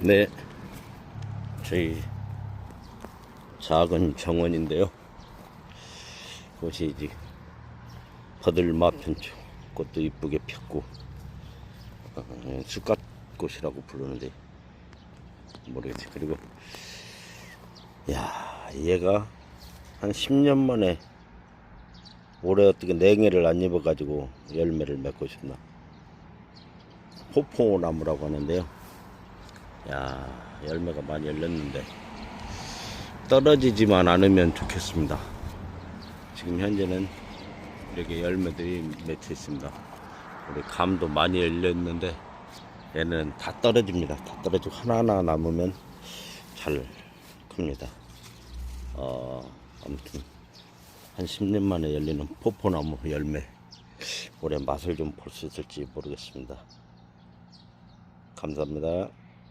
네, 저희 작은 정원인데요. 곳이 이제 버들마편초 꽃도 이쁘게 폈고 어, 쑥갓꽃이라고 부르는데 모르겠어요. 그리고 야 얘가 한 10년 만에 올해 어떻게 냉해를 안 입어가지고 열매를 맺고 싶나 호포나무라고 하는데요. 야 열매가 많이 열렸는데 떨어지지만 않으면 좋겠습니다. 지금 현재는 이렇게 열매들이 맺혀 있습니다. 우리 감도 많이 열렸는데 얘는 다 떨어집니다. 다 떨어지고 하나하나 남으면 잘 큽니다. 어, 아무튼 한 10년 만에 열리는 포포나무 열매 올해 맛을 좀 볼 수 있을지 모르겠습니다. 감사합니다.